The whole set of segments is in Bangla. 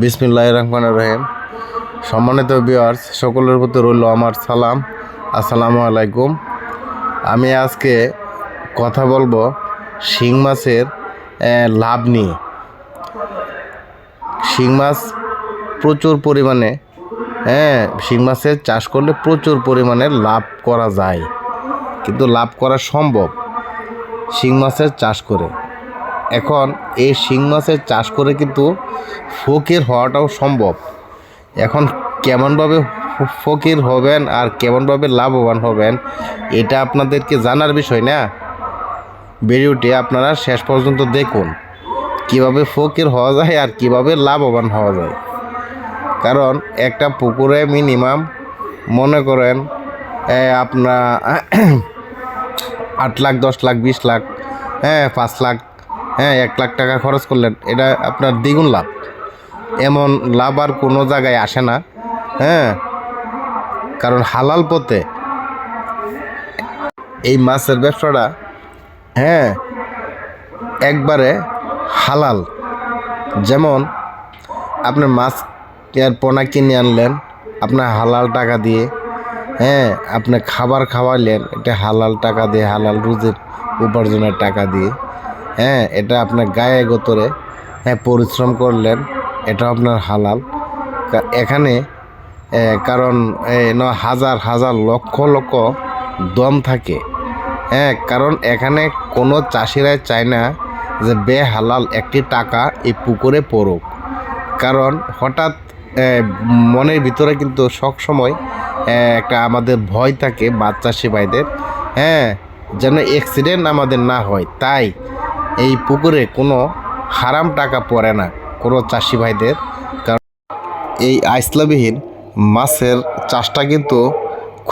বিসমিল্লাহ রহমান রহিম। সম্মানিত বিয়ার্স সকলের প্রতি রইল আমার সালাম। আসসালামু আলাইকুম। আমি আজকে কথা বলব শিং মাছের লাভ নিয়ে। শিং মাছ প্রচুর পরিমাণে হ্যাঁ শিং মাছের চাষ করলে প্রচুর পরিমাণে লাভ করা যায়। কিন্তু লাভ করা সম্ভব শিং মাছের চাষ করে। এখন এই শিং মাছের চাষ করে কিন্তু ফকির হওয়াটাও সম্ভব। এখন কেমনভাবে ফকির হবেন আর কেমনভাবে লাভবান হবেন, এটা আপনাদেরকে জানার বিষয় না? ভিডিওটি আপনারা শেষ পর্যন্ত দেখুন, কীভাবে ফকির হওয়া যায় আর কীভাবে লাভবান হওয়া যায়। কারণ একটা পুকুরে মিনিমাম মনে করেন আপনার আট লাখ, দশ লাখ, বিশ লাখ হ্যাঁ পাঁচ লাখ হ্যাঁ এক লাখ টাকা খরচ করলেন। এটা আপনার দ্বিগুণ লাভ। এমন লাভ আর কোনো জায়গায় আসে না। হ্যাঁ কারণ হালাল পথে এই মাছের ব্যবসাটা হ্যাঁ একবারে হালাল। যেমন আপনার মাছ আর পোনা কিনে আনলেন, আপনার হালাল টাকা দিয়ে হ্যাঁ আপনি খাবার খাওয়ালেন, এটা হালাল টাকা দিয়ে, হালাল রুজির উপার্জনের টাকা দিয়ে। হ্যাঁ এটা আপনার গায়ে গোতরে। হ্যাঁ পরিশ্রম করলেন এটা আপনার হালাল। এখানে কারণ হাজার হাজার লক্ষ লক্ষ দম থাকে। হ্যাঁ কারণ এখানে কোনো চাষিরাই চায় না যে বেহালাল একটি টাকা এই পুকুরে পড়ুক। কারণ হঠাৎ মনের ভিতরে কিন্তু সব সময় একটা আমাদের ভয় থাকে বাচ্চা ভাইদের হ্যাঁ যেন অ্যাক্সিডেন্ট আমাদের না হয়। তাই এই পুকুরে কোনো হারাম টাকা পড়ে না কোনো চাষি ভাইদের। কারণ এই আইসলাবিহীন মাছের চাষটা কিন্তু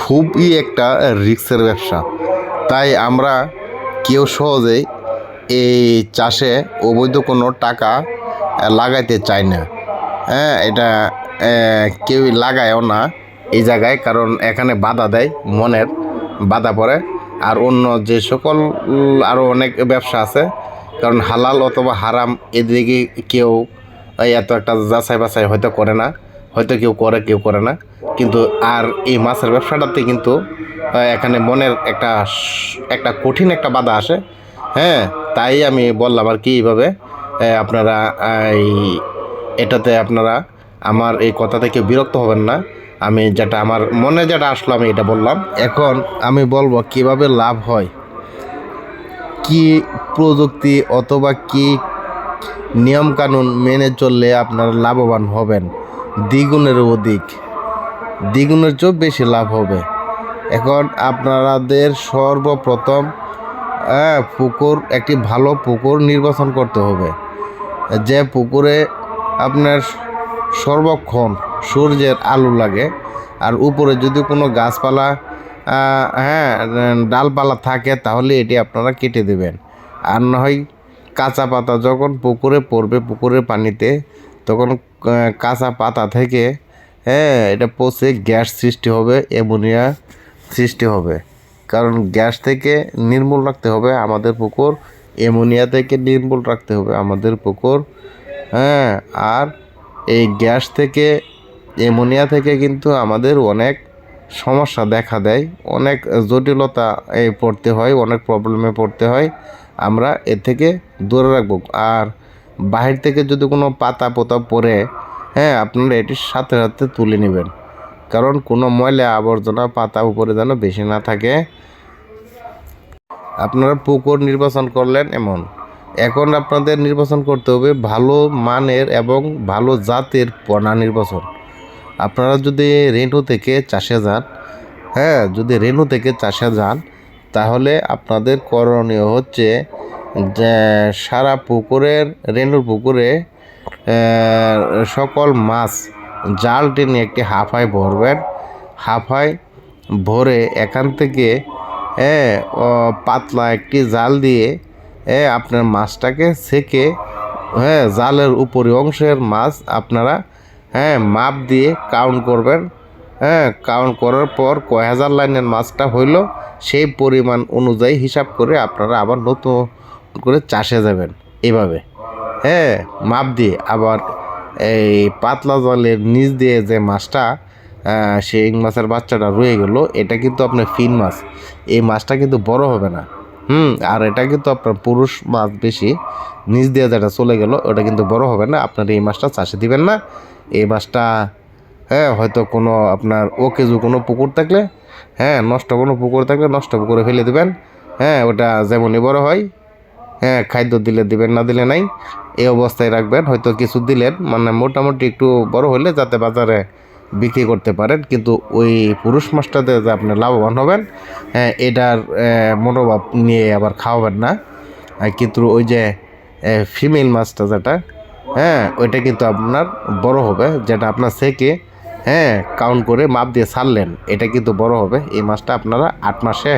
খুবই একটা রিক্সের ব্যবসা। তাই আমরা কেউ সহজেই এই চাষে অবৈধ কোনো টাকা লাগাইতে চাই না। হ্যাঁ এটা কেউই লাগায়ও না এই জায়গায়, কারণ এখানে বাধা দেয় মনের, বাধা পড়ে। আর অন্য যে সকল আরও অনেক ব্যবসা আছে কারণ হালাল অথবা হারাম এদিকে কেউ এত একটা যাচাই বাছাই হয়তো করে না, হয়তো কেউ করে কেউ করে না। কিন্তু আর এই মাছের ব্যবসাটাতে কিন্তু এখানে মনের একটা একটা কঠিন একটা বাধা আসে। হ্যাঁ তাই আমি বললাম আর কি এইভাবে আপনারা, এই, এটাতে আপনারা আমার এই কথা থেকে বিরক্ত হবেন না। আমি যেটা আমার মনে যেটা আসলো আমি এটা বললাম। এখন আমি বলব কীভাবে লাভ হয়। কি প্রযুক্তি অথবা কি নিয়মকানুন মেনে চললে আপনারা লাভবান হবেন? দ্বিগুণের অধিক। দ্বিগুণের চেয়েও বেশি লাভ হবে। এখন আপনাদের সর্বপ্রথম পুকুর, একটি ভালো পুকুর নির্বাচন করতে হবে। যে পুকুরে আপনার সর্বক্ষণ সূর্যের আলো লাগে, আর উপরে যদি কোনো গাছপালা হ্যাঁ ডালপালা থাকে তাহলে এটি আপনারা কেটে দেবেন। আর না হয় কাঁচা পাতা যখন পুকুরে পড়বে, পুকুরের পানিতে, তখন কাঁচা পাতা থেকে হ্যাঁ এটা পচে গ্যাস সৃষ্টি হবে, অ্যামোনিয়া সৃষ্টি হবে। কারণ গ্যাস থেকে নির্মূল রাখতে হবে আমাদের পুকুর, অ্যামোনিয়া থেকে নির্মূল রাখতে হবে আমাদের পুকুর হ্যাঁ আর এই গ্যাস থেকে, অ্যামোনিয়া থেকে কিন্তু আমাদের অনেক সমস্যা দেখা দেয়। অনেক জটিলতা এ পড়তে হয়, অনেক প্রবলেমে পড়তে হয়। আমরা এ থেকে দূরে রাখব। আর বাহির থেকে যদি কোনো পাতা পোতা পড়ে হ্যাঁ আপনারা এটির সাথে সাথে তুলে নেবেন। কারণ কোনো ময়লা আবর্জনা পাতা উপরে যেন বেশি না থাকে। আপনারা পুকুর নির্বাচন করলেন এমন। এখন আপনাদের নির্বাচন করতে হবে ভালো মানের এবং ভালো জাতের পোনা নির্বাচন। আপনারা যদি রেনু থেকে চাষে যান হ্যাঁ যদি রেনু থেকে চাষে যান, তাহলে আপনাদের করণীয় হচ্ছে যে সারা পুকুরের রেনুর পুকুরে সকল মাছ জাল টেনে একটি হাফায় ভরবেন। হাফায় ভরে এখান থেকে পাতলা একটি জাল দিয়ে আপনার মাছটাকে সেকে হ্যাঁ জালের উপরি অংশের মাছ আপনারা হ্যাঁ মাপ দিয়ে কাউন্ট করবেন। হ্যাঁ কাউন্ট করার পর কয় হাজার লাইনের মাছটা হইল, সেই পরিমাণ অনুযায়ী হিসাব করে আপনারা আবার নতুন করে চাষে যাবেন এভাবে। হ্যাঁ মাপ দিয়ে আবার এই পাতলা জলের নিচ দিয়ে যে মাছটা শিং মাছের বাচ্চাটা রয়ে গেল, এটা কিন্তু আপনার ফিন মাছ। এই মাছটা কিন্তু বড় হবে না। হুম, আর এটা কিন্তু আপনার পুরুষ মাছ বেশি, নিচ দিয়ে যেটা চলে গেল, ওটা কিন্তু বড় হবে না, আপনার এই মাছটা চাষে দিবেন না। এই মাছটা হ্যাঁ হয়তো কোনো আপনার ও কেজু কোনো পুকুর থাকলে হ্যাঁ নষ্ট কোনো পুকুর থাকলে নষ্ট পুকুরে ফেলে দেবেন। হ্যাঁ ওটা যেমনই বড় হয় হ্যাঁ খাদ্য দিলে দিবেন, না দিলে নাই, এই অবস্থায় রাখবেন। হয়তো কিছু দিলেন মানে মোটামুটি একটু বড় হলে যাতে বাজারে বিক্রি করতে পারেন, কিন্তু ওই পুরুষ মাছটাতে যে আপনি লাভবান হবেন হ্যাঁ এটার মনোভাব নিয়ে আবার খাওয়াবেন না। কিন্তু ওই যে ফিমেল মাছটা যেটা হ্যাঁ ওইটা কিন্তু আপনার বড় হবে, যেটা আপনার সেকে হ্যাঁ কাউন্ট করে মাপ দিয়ে ছাড়লেন, এটা কিন্তু বড় হবে। এই মাছটা আপনারা আট মাসে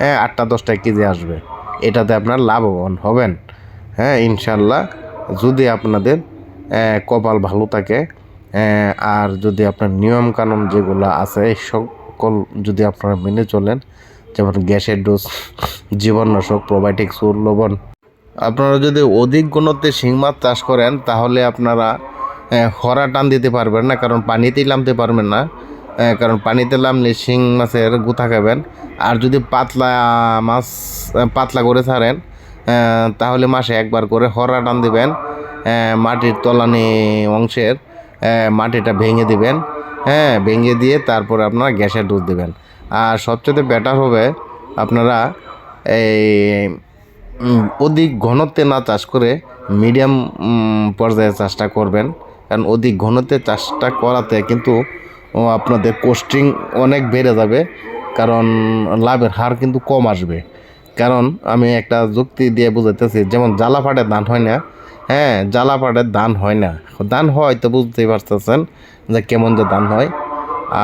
হ্যাঁ আটটা দশটা কেজি আসবে। এটাতে আপনার লাভবান হবেন। হ্যাঁ ইনশাল্লাহ যদি আপনাদের কপাল ভালো থাকে আর যদি আপনার নিয়ম কানুন যেগুলো আছে সকল যদি আপনারা মেনে চলেন, যেমন গ্যাসের ডোজ জীবাণুনাশক সুর লবণ আপনারা যদি অধিক গুণত্বে শিং মাছ চাষ করেন, তাহলে আপনারা খরা টান দিতে পারবেন না, কারণ পানিতেই নামতে পারবেন না। কারণ পানিতে নামলে শিং মাছের গুথা খাবেন। আর যদি পাতলা মাছ পাতলা করে ছাড়েন তাহলে মাসে একবার করে হরা টান দিবেন মাটির তলানি অংশের মাটিটা ভেঙে দিবেন হ্যাঁ ভেঙে দিয়ে তারপরে আপনারা গ্যাসের ডোজ দিবেন। আর সবচেয়ে বেটার হবে আপনারা এই অধিক ঘনত্বে না চাষ করে মিডিয়াম পর্যায়ে চাষটা করবেন। কারণ অধিক ঘনত্বে চাষটা করাতে কিন্তু আপনাদের কোস্টিং অনেক বেড়ে যাবে। কারণ লাভের হার কিন্তু কম আসবে। কারণ আমি একটা যুক্তি দিয়ে বুঝাইতেছি, যেমন জ্বালা ফাটের ধান হয় না হ্যাঁ জ্বালা ধান হয় না। ধান হয় তো বুঝতেই পারতেছেন যে কেমন যে ধান হয়।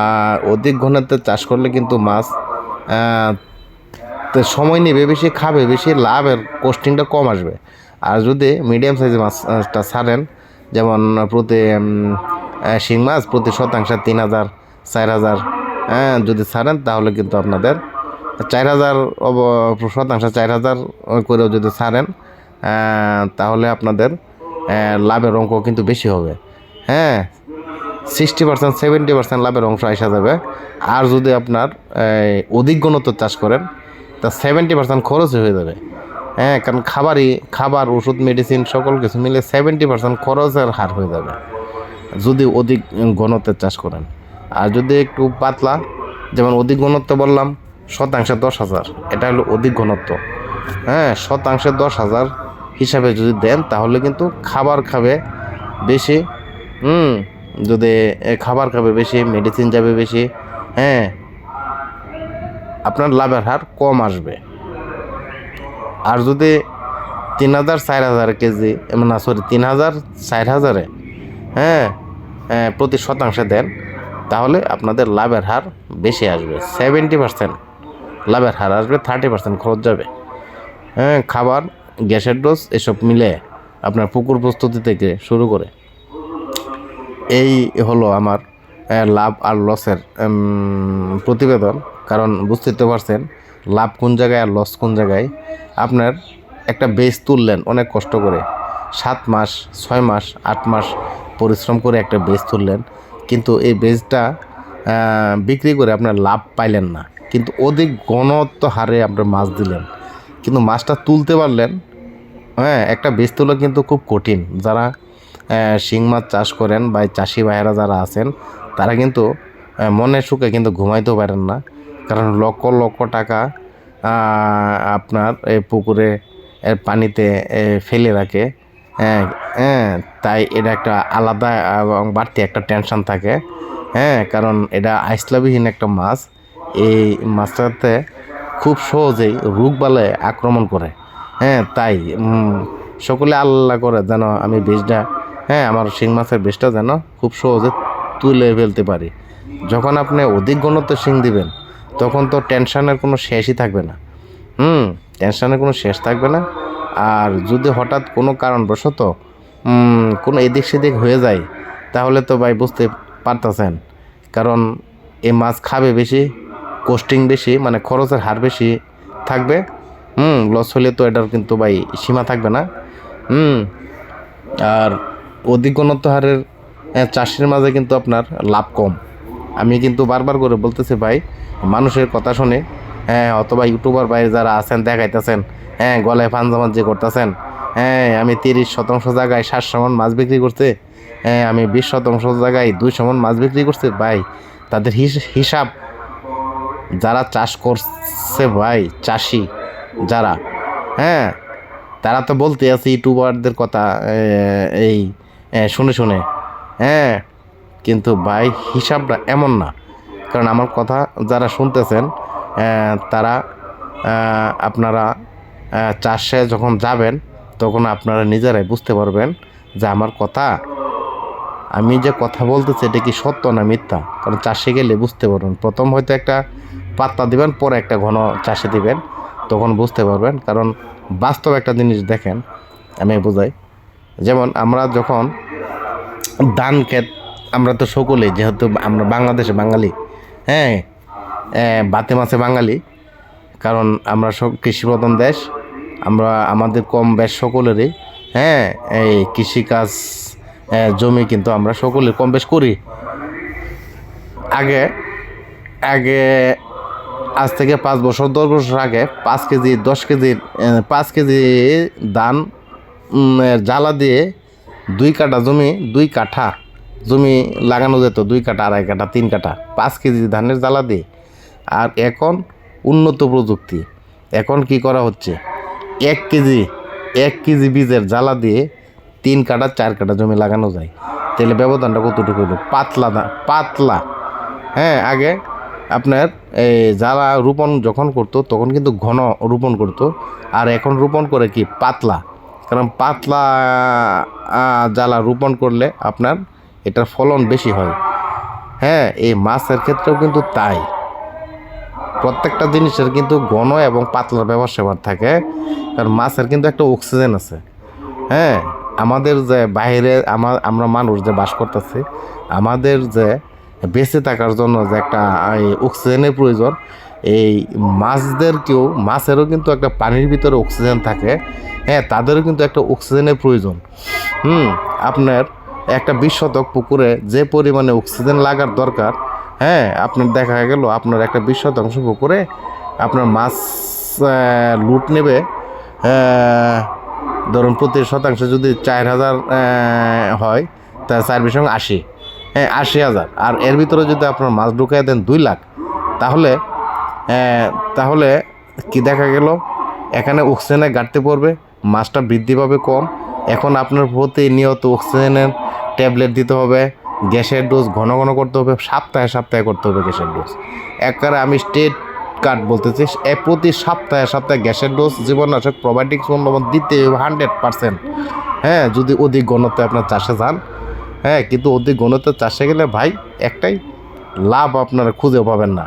আর অধিক ঘনত্বে চাষ করলে কিন্তু মাছ তো সময় নেবে, বেশি খাবে, বেশি লাভের কোস্টিংটা কম আসবে। আর যদি মিডিয়াম সাইজের মাছটা ছাড়েন, যেমন প্রতি শিং মাছ প্রতি শতাংশে তিন হাজার, চার হাজার হ্যাঁ যদি ছাড়েন তাহলে কিন্তু আপনাদের চার হাজার শতাংশ চার হাজার করেও যদি ছাড়েন তাহলে আপনাদের লাভের অঙ্ক কিন্তু বেশি হবে। হ্যাঁ সিক্সটি পার্সেন্ট সেভেন্টি পার্সেন্ট লাভের অংশ আসা যাবে। আর যদি আপনার অধিক ঘনত্ব চাষ করেন তা সেভেন্টি পার্সেন্ট খরচই হয়ে যাবে। হ্যাঁ কারণ খাবারই, খাবার, ওষুধ মেডিসিন সকল কিছু মিলে সেভেন্টি পার্সেন্ট খরচের হার হয়ে যাবে, যদি অধিক ঘনত্বের চাষ করেন। আর যদি একটু পাতলা, যেমন অধিক ঘনত্ব বললাম, শতাংশে দশ হাজার, এটা হলো অধিক ঘনত্ব। হ্যাঁ শতাংশে দশ হাজার হিসাবে যদি দেন, তাহলে কিন্তু খাবার খাবে বেশি, হুম, যদি খাবার খাবে বেশি মেডিসিন যাবে বেশি হ্যাঁ আপনার লাভের হার কম আসবে। আর যদি তিন হাজার চার হাজার কেজি না সরি তিন হাজার চার হাজারে হ্যাঁ, প্রতি শতাংশে দেন তাহলে আপনাদের লাভের হার বেশি আসবে। সেভেন্টি পার্সেন্ট লাভের হার আসবে থার্টি পার্সেন্ট খরচ যাবে। হ্যাঁ খাবার গ্যাসের ডোজ এসব মিলে আপনার পুকুর প্রস্তুতি থেকে শুরু করে। এই হলো আমার লাভ আর লসের প্রতিবেদন। কারণ বুঝতে তো পারছেন, লাভ কোন জায়গায় আর লস কোন জায়গায়। আপনার একটা বেস তুললেন অনেক কষ্ট করে। সাত মাস, ছয় মাস, আট মাস পরিশ্রম করে একটা বেস তুললেন। কিন্তু এই বেসটা বিক্রি করে আপনার লাভ পাইলেন না। কিন্তু অধিক ঘনত্ব হারে আপনার মাছ দিলেন। কিন্তু মাছটা তুলতে পারলেন হ্যাঁ একটা বীজ তোলা কিন্তু খুব কঠিন। যারা শিং মাছ চাষ করেন বা চাষি ভাইয়েরা যারা আছেন, তারা কিন্তু মনে সুখে কিন্তু ঘুমাইতেও পারেন না। কারণ লক্ষ লক্ষ টাকা আপনার এই পুকুরে পানিতে ফেলে রাখে। হ্যাঁ হ্যাঁ তাই এটা একটা আলাদা এবং বাড়তি একটা টেনশন থাকে। হ্যাঁ কারণ এটা আইসলাবিহীন একটা মাছ। এই মাছটাতে খুব সহজেই রোগবালায় আক্রমণ করে। হ্যাঁ তাই সকলে আল্লাহ করে যেন আমি বীজটা হ্যাঁ আমার শিং মাছের বীজটা যেন খুব সহজে তুলে ফেলতে পারি। যখন আপনি অধিক ঘনত্ব শিং দিবেন তখন তো টেনশনের কোনো শেষই থাকবে না। হুম টেনশনের কোনো শেষ থাকবে না। আর যদি হঠাৎ কোনো কারণবশত কোনো এদিক সেদিক হয়ে যায়, তাহলে তো ভাই বুঝতে পারতেছেন। কারণ এই মাছ খাবে বেশি কোস্টিং বেশি মানে খরচের হার বেশি থাকবে। হুম লস হলে তো এটার কিন্তু ভাই সীমা থাকবে না। হুম, আর অধিক হারের চাষির মাঝে কিন্তু আপনার লাভ কম। আমি কিন্তু বারবার করে বলতেছি, ভাই, মানুষের কথা শুনে হ্যাঁ অথবা ইউটিউবার বাইরে যারা আছেন, দেখাইতেছেন হ্যাঁ গলায় পাঞ্জামাজি করতেছেন হ্যাঁ আমি তিরিশ শতাংশ জায়গায় ষাট সমান মাছ বিক্রি করতে হ্যাঁ আমি বিশ শতাংশ জায়গায় দুই সমান মাছ বিক্রি করছি। ভাই, তাদের হিস- হিসাব, যারা চাষ করছে ভাই, চাষি যারা হ্যাঁ তারা তো বলতে আছে ইউটিউবারদের কথা এই শুনে শুনে হ্যাঁ কিন্তু ভাই হিসাবটা এমন না। কারণ আমার কথা যারা শুনতেছেন তারা আপনারা চাষে যখন যাবেন, তখন আপনারা নিজেরাই বুঝতে পারবেন যে আমার কথা, আমি যে কথা বলতেছি এটা কি সত্য না মিথ্যা? কারণ চাষে গেলে বুঝতে পারবেন। প্রথম হয়তো একটা পাত্তা দিবেন, পরে একটা ঘন চাষে দিবেন, তখন বুঝতে পারবেন। কারণ বাস্তব একটা জিনিস দেখেন, আমি বোঝাই। যেমন আমরা যখন ধান ক্ষেত আমরা তো সকলেই যেহেতু আমরা বাংলাদেশে বাঙালি হ্যাঁ? বাতে মাছে বাঙালি কারণ আমরা সব কৃষিপ্রধান দেশ আমরা আমাদের কম বেশ সকলেরই হ্যাঁ? এই কৃষিকাজ জমি কিন্তু আমরা সকলে কম বেশ করি। আগে আগে আজ থেকে পাঁচ বছর দশ বছর আগে পাঁচ কেজি দশ কেজি এ, পাঁচ কেজি ধান জ্বালা দিয়ে দুই কাঠা জমি দুই কাঠা জমি লাগানো যেত, দুই কাঠা, আড়াই কাঠা, তিন কাঠা, পাঁচ কেজি ধানের জ্বালা দিয়ে। আর এখন উন্নত প্রযুক্তি। এখন কি করা হচ্ছে? এক কেজি এক কেজি বীজের জ্বালা দিয়ে তিন কাঠা, চার কাঠা জমি লাগানো যায়। তাহলে ব্যবধানটা কতটুকু হলো? পাতলা পাতলা। হ্যাঁ আগে আপনার এই জ্বালা রোপণ যখন করতো, তখন কিন্তু ঘন রোপণ করতো। আর এখন রোপণ করে কি? পাতলা। কারণ পাতলা জ্বালা রোপণ করলে আপনার এটার ফলন বেশি হয়। হ্যাঁ এই মাছের ক্ষেত্রেও কিন্তু তাই। প্রত্যেকটা জিনিসের কিন্তু ঘন এবং পাতলার ব্যবহার সেবার থাকে, কারণ মাছের কিন্তু একটা অক্সিজেন আছে। হ্যাঁ আমাদের যে বাইরে আমার আমরা মানুষ যে বাস করতেছি, আমাদের যে বেঁচে থাকার জন্য যে একটা অক্সিজেনের প্রয়োজন, এই মাছদেরকেও, মাছেরও কিন্তু একটা পানির ভিতরে অক্সিজেন থাকে। হ্যাঁ তাদেরও কিন্তু একটা অক্সিজেনের প্রয়োজন। হুম, আপনার একটা বিশ শতক পুকুরে যে পরিমাণে অক্সিজেন লাগার দরকার হ্যাঁ আপনার দেখা গেল আপনার একটা বিশ শতাংশ পুকুরে আপনার মাছ লুট নেবে ধরুন প্রতি শতাংশ যদি চার হাজার হয় তা চার বিশ আশি হ্যাঁ আশি হাজার। আর এর ভিতরে যদি আপনার মাছ ঢুকাই দেন দুই লাখ, তাহলে তাহলে কি দেখা গেল? এখানে অক্সিজেনের ঘাটতি পড়বে, মাছটা বৃদ্ধি পাবে কম। এখন আপনার প্রতিনিয়ত অক্সিজেনের ট্যাবলেট দিতে হবে, গ্যাসের ডোজ ঘন ঘন করতে হবে, সপ্তাহে সপ্তাহে করতে হবে গ্যাসের ডোজ। একবারে আমি স্টেট কার্ড বলতেছি প্রতি সপ্তাহে সপ্তাহে গ্যাসের ডোজ জীবনাশক প্রোবায়োটিক সম্ভবত দিতে হবে হান্ড্রেড পার্সেন্ট হ্যাঁ যদি অধিক ঘনত্বে আপনার চাষে যান হ্যাঁ কিন্তু অধিক ঘনত্বে চাষে গেলে ভাই একটাই, লাভ আপনারা খুঁজে পাবেন না।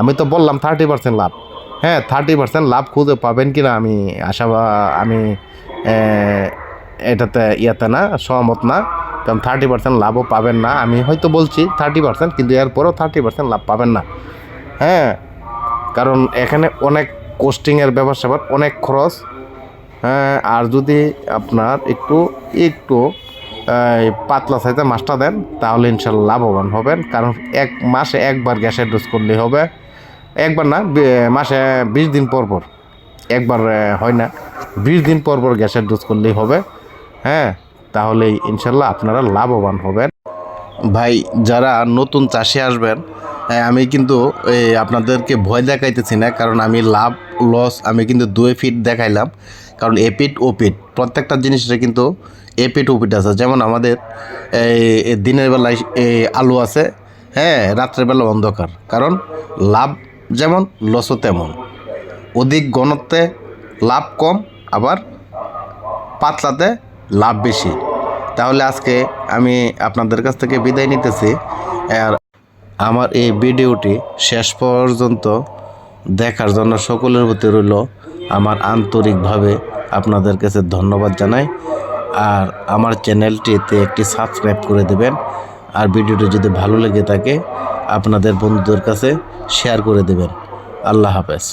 আমি তো বললাম থার্টি পার্সেন্ট লাভ। হ্যাঁ থার্টি পার্সেন্ট লাভ খুঁজে পাবেন কি না আমি আশা আমি এটাতে ইয়াতে না, সহমত না। কারণ থার্টি পার্সেন্ট লাভও পাবেন না। আমি হয়তো বলছি থার্টি পার্সেন্ট কিন্তু এরপরেও থার্টি পার্সেন্ট লাভ পাবেন না। হ্যাঁ কারণ এখানে অনেক কোস্টিংয়ের ব্যবসা অনেক খরচ। হ্যাঁ আর যদি আপনার একটু একটু পাতলা সাইজের মাছটা দেন, তাহলে ইনশাল্লাহ লাভবান হবেন। কারণ এক মাসে একবার গ্যাসের ডোজ করলেই হবে। একবার না মাসে বিশ দিন পর পর। একবার হয় না, বিশ দিন পর পর গ্যাসের ডোজ করলেই হবে। হ্যাঁ তাহলেই ইনশাল্লাহ আপনারা লাভবান হবেন। ভাই, যারা নতুন চাষে আসবেন আমি কিন্তু আপনাদেরকে ভয় দেখাইতেছি না, কারণ আমি লাভ, লস, আমি কিন্তু দুই ফিট দেখাইলাম। কারণ এ পিট ও পিট প্রত্যেকটা জিনিসের কিন্তু এ পিট ও পিট আছে। যেমন আমাদের এই দিনের বেলায় আলু আছে হ্যাঁ রাত্রের বেলা অন্ধকার। কারণ লাভ যেমন, লসও তেমন। অধিক ঘনত্বে লাভ কম, আবার পাতলাতে লাভ বেশি। তাহলে আজকে আমি আপনাদের কাছ থেকে বিদায় নিতেছি। আর আমার এই ভিডিওটি শেষ পর্যন্ত দেখার জন্য সকলের প্রতি রইল আমার আন্তরিকভাবে আপনাদের কাছে ধন্যবাদ জানাই। আর আমার চ্যানেলটিতে একটি সাবস্ক্রাইব করে দেবেন। আর ভিডিওটি যদি ভালো লেগে থাকে, আপনাদের বন্ধুদের কাছে শেয়ার করে দেবেন। আল্লাহ হাফেজ।